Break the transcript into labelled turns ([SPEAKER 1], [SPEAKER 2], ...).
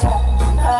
[SPEAKER 1] ฉันหา